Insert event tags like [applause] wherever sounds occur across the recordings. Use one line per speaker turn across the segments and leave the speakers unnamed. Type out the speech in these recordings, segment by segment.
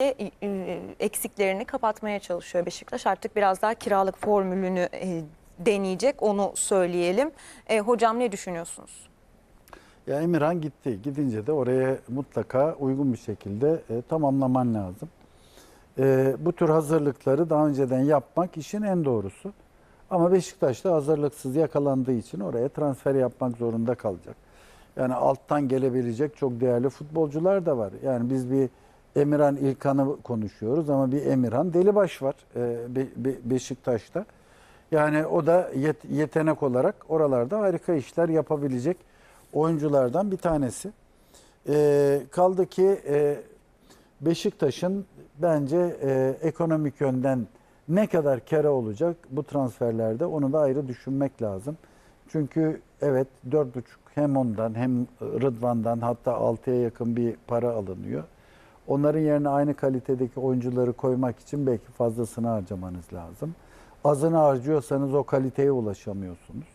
e, eksiklerini kapatmaya çalışıyor Beşiktaş. Artık biraz daha kiralık formülünü e, deneyecek onu söyleyelim. E, hocam ne düşünüyorsunuz?
Ya Emirhan gitti. Gidince de oraya mutlaka uygun bir şekilde e, tamamlaman lazım. E, bu tür hazırlıkları daha önceden yapmak işin en doğrusu. Ama Beşiktaş da hazırlıksız yakalandığı için oraya transfer yapmak zorunda kalacak. Yani alttan gelebilecek çok değerli futbolcular da var. Yani biz bir Emirhan İlkan'ı konuşuyoruz ama bir Emirhan Delibaş var e, Be- Be- Beşiktaş'ta. Yani o da yet- yetenek olarak oralarda harika işler yapabilecek oyunculardan bir tanesi. Ee, kaldı ki e, Beşiktaş'ın bence e, ekonomik yönden ne kadar kere olacak bu transferlerde onu da ayrı düşünmek lazım. Çünkü evet 4,5 hem ondan hem Rıdvan'dan hatta 6'ya yakın bir para alınıyor. Onların yerine aynı kalitedeki oyuncuları koymak için belki fazlasını harcamanız lazım. Azını harcıyorsanız o kaliteye ulaşamıyorsunuz.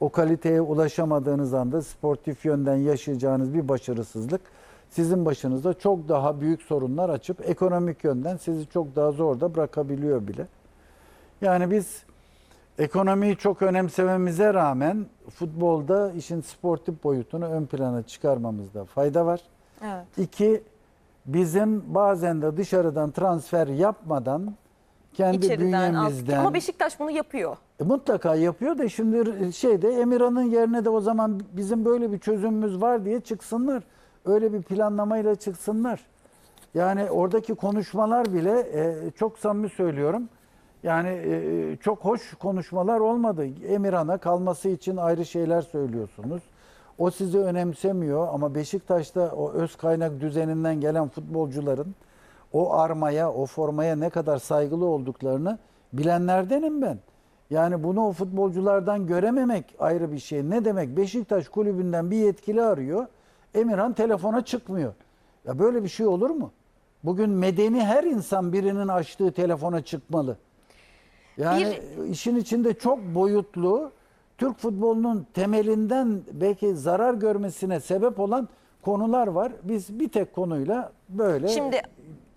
O kaliteye ulaşamadığınız anda sportif yönden yaşayacağınız bir başarısızlık sizin başınızda çok daha büyük sorunlar açıp ekonomik yönden sizi çok daha zorda bırakabiliyor bile. Yani biz ekonomiyi çok önemsememize rağmen futbolda işin sportif boyutunu ön plana çıkarmamızda fayda var.
Evet.
İki, bizim bazen de dışarıdan transfer yapmadan kendi
İçeriden
bünyemizden
Ama Beşiktaş bunu yapıyor.
e, mutlaka yapıyor da şimdi şeyde Emirhan'ın yerine de o zaman bizim böyle bir çözümümüz var diye çıksınlar. Öyle bir planlamayla çıksınlar. Yani oradaki konuşmalar bile e, çok samimi söylüyorum. Yani e, çok hoş konuşmalar olmadı. Emirhan'a kalması için ayrı şeyler söylüyorsunuz. O sizi önemsemiyor ama Beşiktaş'ta o öz kaynak düzeninden gelen futbolcuların o armaya, o formaya ne kadar saygılı olduklarını bilenlerdenim ben. Yani bunu o futbolculardan görememek ayrı bir şey. Ne demek? Beşiktaş kulübünden bir yetkili arıyor. Emirhan telefona çıkmıyor. Ya böyle bir şey olur mu? Bugün medeni her insan birinin açtığı telefona çıkmalı. Yani işin içinde çok boyutlu Türk futbolunun temelinden belki zarar görmesine sebep olan konular var. Biz bir tek konuyla böyle
Şimdi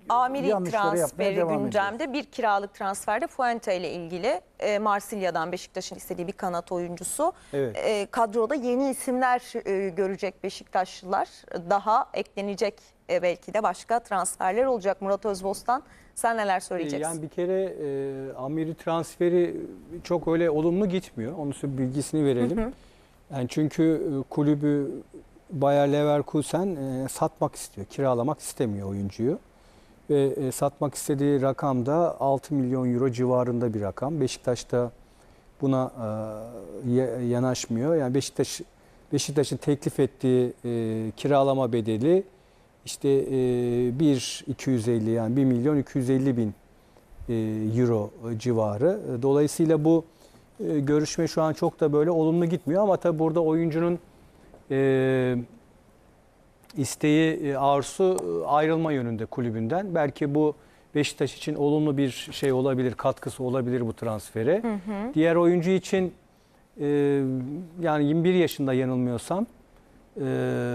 Amiri transferi gündemde bir kiralık transferde Fuente ile ilgili e, Marsilya'dan Beşiktaş'ın istediği bir kanat oyuncusu.
Evet.
E, kadroda yeni isimler e, görecek Beşiktaşlılar. Daha eklenecek e, belki de başka transferler olacak. Murat Özbostan sen neler söyleyeceksin?
Yani bir kere e, Amiri transferi çok öyle olumlu gitmiyor. Onun için bilgisini verelim. Yani çünkü e, kulübü Bayer Leverkusen e, satmak istiyor, kiralamak istemiyor oyuncuyu. Ve e, satmak istediği rakam da 6 milyon euro civarında bir rakam. Beşiktaş da buna e, ya- yanaşmıyor. Yani Beşiktaş Beşiktaş'ın teklif ettiği e, kiralama bedeli işte e, 1 250 yani 1 milyon 250 bin e, euro civarı. Dolayısıyla bu e, görüşme şu an çok da böyle olumlu gitmiyor ama tabii burada oyuncunun e, isteği, e, arzusu e, ayrılma yönünde kulübünden. Belki bu Beşiktaş için olumlu bir şey olabilir, katkısı olabilir bu transfere. Diğer oyuncu için e, yani 21 yaşında yanılmıyorsam e,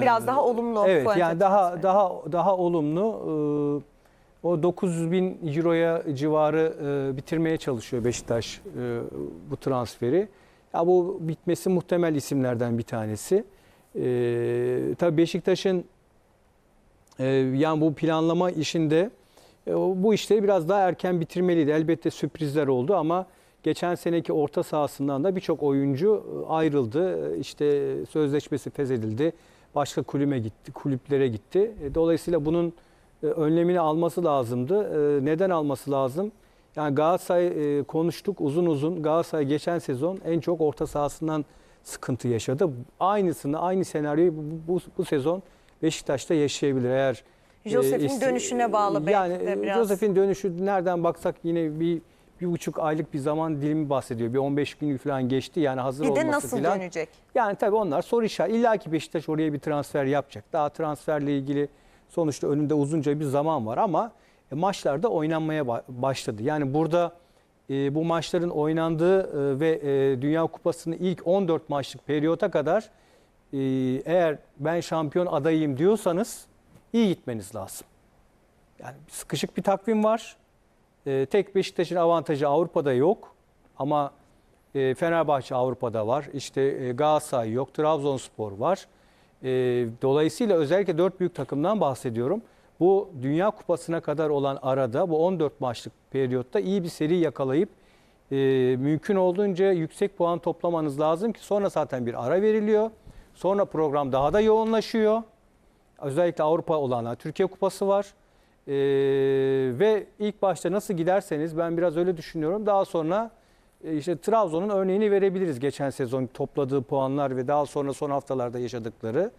Biraz daha olumlu
Evet yani daha
transferi.
daha daha olumlu. Ee, O 900 bin euroya civarı e, bitirmeye çalışıyor Beşiktaş e, bu transferi. Ya bu bitmesi muhtemel isimlerden bir tanesi. Ee, tabii Beşiktaş'ın e, yani bu planlama işinde bu işleri biraz daha erken bitirmeliydi. Elbette sürprizler oldu ama geçen seneki orta sahasından da birçok oyuncu e, ayrıldı. E, İşte sözleşmesi feshedildi. Başka kulübe gitti, kulüplere gitti. E, Dolayısıyla bunun e, önlemini alması lazımdı. E, Neden alması lazım? Yani Galatasaray e, konuştuk uzun uzun. Galatasaray geçen sezon en çok orta sahasından sıkıntı yaşadı. Aynısını, aynı senaryoyu bu, bu, bu sezon Beşiktaş'ta yaşayabilir eğer
Josef'in
iste-
dönüşüne bağlı belki
yani
de
e,
biraz.
Josef'in dönüşü nereden baksak yine bir bir buçuk aylık bir zaman dilimi bahsediyor. Bir 15 gün falan geçti yani hazır
bir
olması
de nasıl
falan.
dönecek?
Yani tabii onlar soru işareti. İlla ki Beşiktaş oraya bir transfer yapacak. Daha transferle ilgili sonuçta önünde uzunca bir zaman var ama e, maçlarda oynanmaya ba- başladı. Yani burada e, bu maçların oynandığı e, ve e, Dünya Kupası'nın ilk 14 maçlık periyota kadar e, eğer ben şampiyon adayıyım diyorsanız iyi gitmeniz lazım. Yani sıkışık bir takvim var. Ee, tek Beşiktaş'ın avantajı Avrupa'da yok. Ama e, Fenerbahçe Avrupa'da var. İşte e, Galatasaray yok. Trabzonspor var. E, dolayısıyla özellikle dört büyük takımdan bahsediyorum. Bu Dünya Kupası'na kadar olan arada bu 14 maçlık periyotta iyi bir seri yakalayıp e, mümkün olduğunca yüksek puan toplamanız lazım ki sonra zaten bir ara veriliyor. Sonra program daha da yoğunlaşıyor. Özellikle Avrupa olanlar Türkiye Kupası var. Ee, ve ilk başta nasıl giderseniz ben biraz öyle düşünüyorum. Daha sonra e, işte Trabzon'un örneğini verebiliriz geçen sezon topladığı puanlar ve daha sonra son haftalarda yaşadıkları.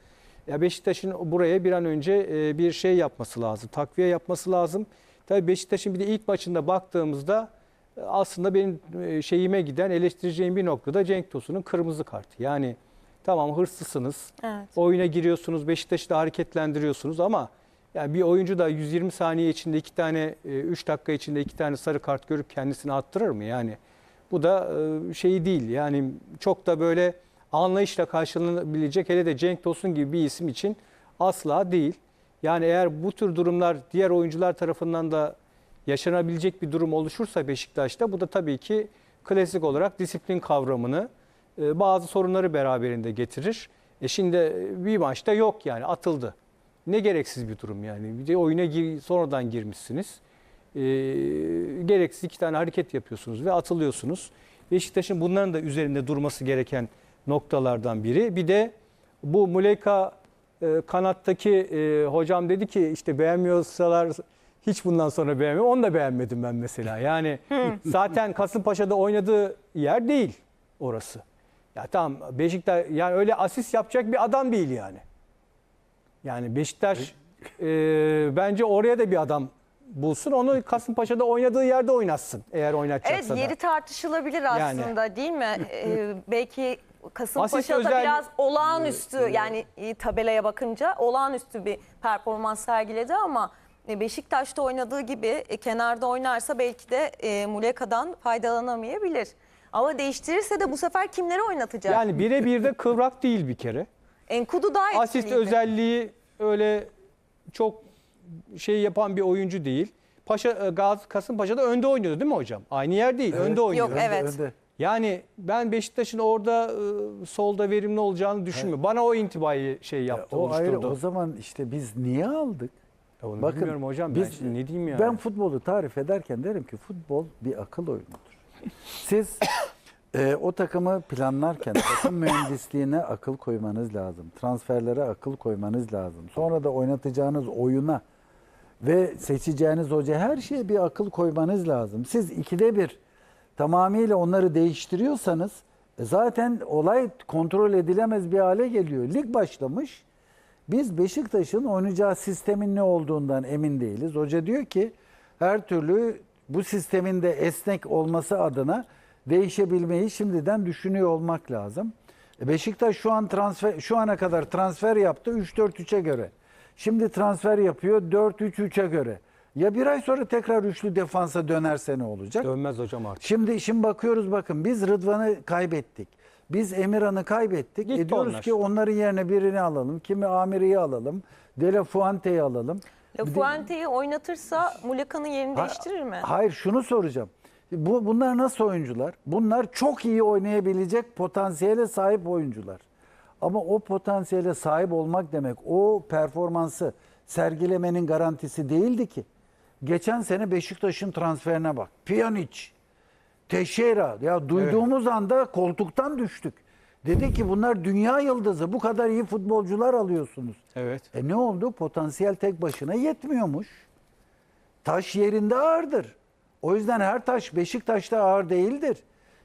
Ya Beşiktaş'ın buraya bir an önce e, bir şey yapması lazım. Takviye yapması lazım. Tabii Beşiktaş'ın bir de ilk maçında baktığımızda e, aslında benim şeyime giden eleştireceğim bir noktada Cenk Tosun'un kırmızı kartı. Yani tamam hırslısınız.
Evet.
Oyuna giriyorsunuz, Beşiktaş'ı da hareketlendiriyorsunuz ama yani bir oyuncu da 120 saniye içinde iki tane, 3 dakika içinde iki tane sarı kart görüp kendisini attırır mı? Yani bu da e, şey değil. Yani çok da böyle anlayışla karşılanabilecek hele de Cenk Tosun gibi bir isim için asla değil. Yani eğer bu tür durumlar diğer oyuncular tarafından da yaşanabilecek bir durum oluşursa Beşiktaş'ta bu da tabii ki klasik olarak disiplin kavramını e, bazı sorunları beraberinde getirir. E şimdi bir maçta yok yani atıldı. Ne gereksiz bir durum yani. Bir de oyuna gir, sonradan girmişsiniz. E, gereksiz iki tane hareket yapıyorsunuz ve atılıyorsunuz. Beşiktaş'ın bunların da üzerinde durması gereken noktalardan biri. Bir de bu Muleka e, kanattaki e, hocam dedi ki işte beğenmiyorsalar hiç bundan sonra beğenmiyor. Onu da beğenmedim ben mesela. Yani zaten Kasımpaşa'da oynadığı yer değil orası. Ya tamam Beşiktaş yani öyle asist yapacak bir adam değil yani. Yani Beşiktaş e, bence oraya da bir adam bulsun. Onu Kasımpaşa'da oynadığı yerde oynatsın eğer oynatacaksa
Evet
da.
yeri tartışılabilir
Yani.
aslında değil mi? Ee, [laughs] belki
Asist
Kasımpaşa'da
özel-
biraz olağanüstü yani e, tabelaya bakınca olağanüstü bir performans sergiledi ama e, Beşiktaş'ta oynadığı gibi e, kenarda oynarsa belki de e, Muleka'dan faydalanamayabilir. Ama değiştirirse de bu sefer kimleri oynatacak?
Yani birebir de [laughs] kıvrak değil bir kere.
Enkudu daha
Asist
etkiliydi.
özelliği öyle çok şey yapan bir oyuncu değil. Paşa e, Gaz Kasımpaşa'da önde oynuyordu değil mi hocam? Aynı yer değil. önde oynuyor.
Yok, evet.
Yani ben Beşiktaş'ın orada e, solda verimli olacağını düşünmüyorum. Bana o intibayı şey yaptı,
O ayrı.
oluşturdu.
O zaman işte biz niye aldık?
Onu
Bakın,
bilmiyorum hocam. Ben
biz-
şimdi ne diyeyim yani?
Ben futbolu tarif ederken derim ki futbol bir akıl oyunudur. [laughs] Siz e, o takımı planlarken [coughs] takım mühendisliğine akıl koymanız lazım. Transferlere akıl koymanız lazım. Sonra da oynatacağınız oyuna ve seçeceğiniz hoca her şeye bir akıl koymanız lazım. Siz ikide bir tamamıyla onları değiştiriyorsanız e, zaten olay kontrol edilemez bir hale geliyor. Lig başlamış. Biz Beşiktaş'ın oynayacağı sistemin ne olduğundan emin değiliz. Hoca diyor ki her türlü bu sistemin de esnek olması adına değişebilmeyi şimdiden düşünüyor olmak lazım. E, Beşiktaş şu an transfer şu ana kadar transfer yaptı 3-4-3'e göre. Şimdi transfer yapıyor 4-3-3'e göre. Ya bir ay sonra tekrar üçlü defansa dönerse ne olacak?
Dönmez hocam artık.
Şimdi şimdi bakıyoruz bakın biz Rıdvan'ı kaybettik. Biz Emirhan'ı kaybettik.
Gitti
E diyoruz
onlar.
ki onların yerine birini alalım. Kimi Amiri'yi alalım. De La Fuente'yi alalım.
La Fuente'yi oynatırsa Muleka'nın yerini
Ha-
değiştirir mi?
Hayır şunu soracağım. Bu bunlar nasıl oyuncular? Bunlar çok iyi oynayabilecek potansiyele sahip oyuncular. Ama o potansiyele sahip olmak demek o performansı sergilemenin garantisi değildi ki. Geçen sene Beşiktaş'ın transferine bak. Pjanic, Teixeira ya duyduğumuz anda koltuktan düştük. Dedi ki bunlar dünya yıldızı. Bu kadar iyi futbolcular alıyorsunuz.
Evet.
E ne oldu? Potansiyel tek başına yetmiyormuş. Taş yerinde ağırdır. O yüzden her taş Beşiktaş'ta ağır değildir.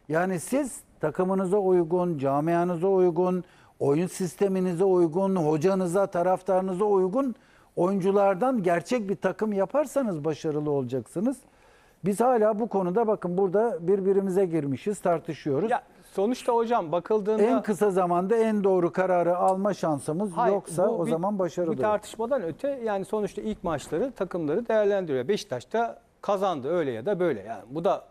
Yani siz takımınıza uygun, camianıza uygun, oyun sisteminize uygun, hocanıza, taraftarınıza uygun oyunculardan gerçek bir takım yaparsanız başarılı olacaksınız. Biz hala bu konuda bakın burada birbirimize girmişiz, tartışıyoruz.
Ya sonuçta hocam bakıldığında
en kısa zamanda en doğru kararı alma şansımız
Hayır,
yoksa
bu
o
bir-
zaman başarılı.
Bir tartışmadan öte yani sonuçta ilk maçları takımları değerlendiriyor. Beşiktaş da kazandı öyle ya da böyle. Yani bu da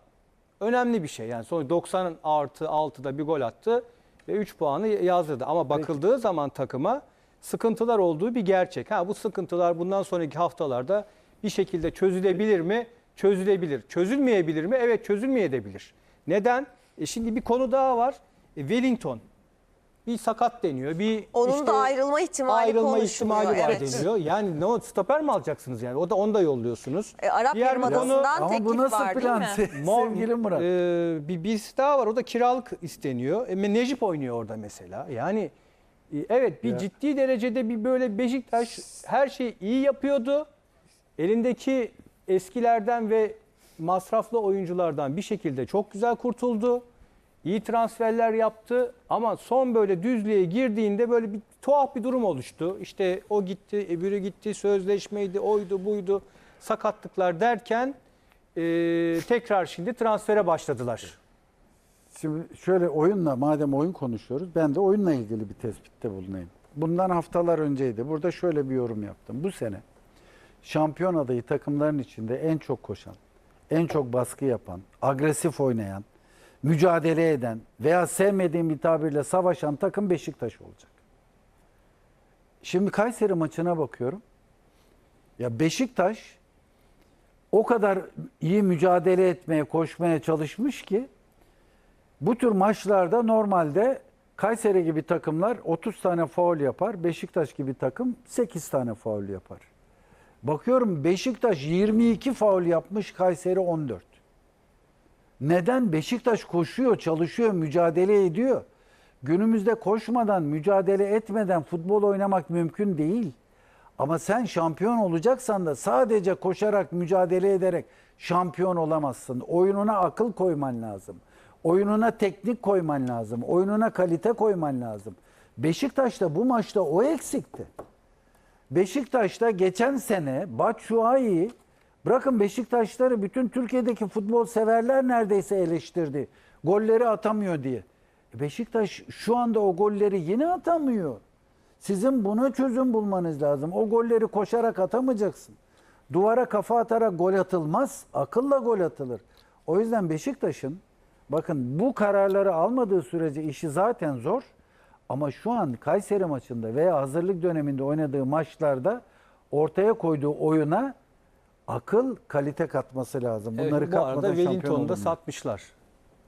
önemli bir şey. Yani sonuç 90 artı 6'da bir gol attı ve 3 puanı yazdırdı. Ama bakıldığı zaman takıma sıkıntılar olduğu bir gerçek. Ha bu sıkıntılar bundan sonraki haftalarda bir şekilde çözülebilir mi? Çözülebilir. Çözülmeyebilir mi? Evet çözülmeyebilir. Neden? E şimdi bir konu daha var. E, Wellington bir sakat deniyor. Bir
Onun
işte
da ayrılma ihtimali
ayrılma ihtimali var
evet.
deniyor. Yani ne o stoper mi alacaksınız yani? O da onu da yolluyorsunuz.
E, Arap
Diğer bir konu-
Yarımadası'ndan
Ama
teklif
bu nasıl
var
plan
değil mi?
Mor-
sevgili Murat?
e, bir birisi daha var. O da kiralık isteniyor. E, Necip oynuyor orada mesela. Yani e, evet bir
Ya.
ciddi derecede bir böyle Beşiktaş her şeyi iyi yapıyordu. Elindeki eskilerden ve masraflı oyunculardan bir şekilde çok güzel kurtuldu. İyi transferler yaptı ama son böyle düzlüğe girdiğinde böyle bir tuhaf bir durum oluştu. İşte o gitti, öbürü gitti, sözleşmeydi, oydu, buydu, sakatlıklar derken e, tekrar şimdi transfere başladılar.
Şimdi şöyle oyunla madem oyun konuşuyoruz ben de oyunla ilgili bir tespitte bulunayım. Bundan haftalar önceydi. Burada şöyle bir yorum yaptım. Bu sene şampiyon adayı takımların içinde en çok koşan, en çok baskı yapan, agresif oynayan, mücadele eden veya sevmediğim bir tabirle savaşan takım Beşiktaş olacak. Şimdi Kayseri maçına bakıyorum. Ya Beşiktaş o kadar iyi mücadele etmeye, koşmaya çalışmış ki bu tür maçlarda normalde Kayseri gibi takımlar 30 tane faul yapar. Beşiktaş gibi takım 8 tane faul yapar. Bakıyorum Beşiktaş 22 faul yapmış, Kayseri 14. Neden? Beşiktaş koşuyor, çalışıyor, mücadele ediyor. Günümüzde koşmadan, mücadele etmeden futbol oynamak mümkün değil. Ama sen şampiyon olacaksan da sadece koşarak, mücadele ederek şampiyon olamazsın. Oyununa akıl koyman lazım. Oyununa teknik koyman lazım. Oyununa kalite koyman lazım. Beşiktaş'ta bu maçta o eksikti. Beşiktaş'ta geçen sene Batshuayi bırakın Beşiktaşları bütün Türkiye'deki futbol severler neredeyse eleştirdi. Golleri atamıyor diye. E Beşiktaş şu anda o golleri yine atamıyor. Sizin buna çözüm bulmanız lazım. O golleri koşarak atamayacaksın. Duvara kafa atarak gol atılmaz. Akılla gol atılır. O yüzden Beşiktaş'ın bakın bu kararları almadığı sürece işi zaten zor. Ama şu an Kayseri maçında veya hazırlık döneminde oynadığı maçlarda ortaya koyduğu oyuna akıl, kalite katması lazım. Bunları
Evet, bu arada
katmadan şampiyon
Wellington'u da
olunmuyor.
satmışlar.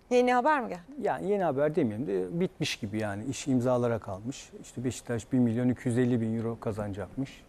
Yeni haber mi geldi?
Yani yeni haber demeyeyim de bitmiş gibi yani iş imzalara kalmış. İşte Beşiktaş 1 milyon 250 bin euro kazanacakmış.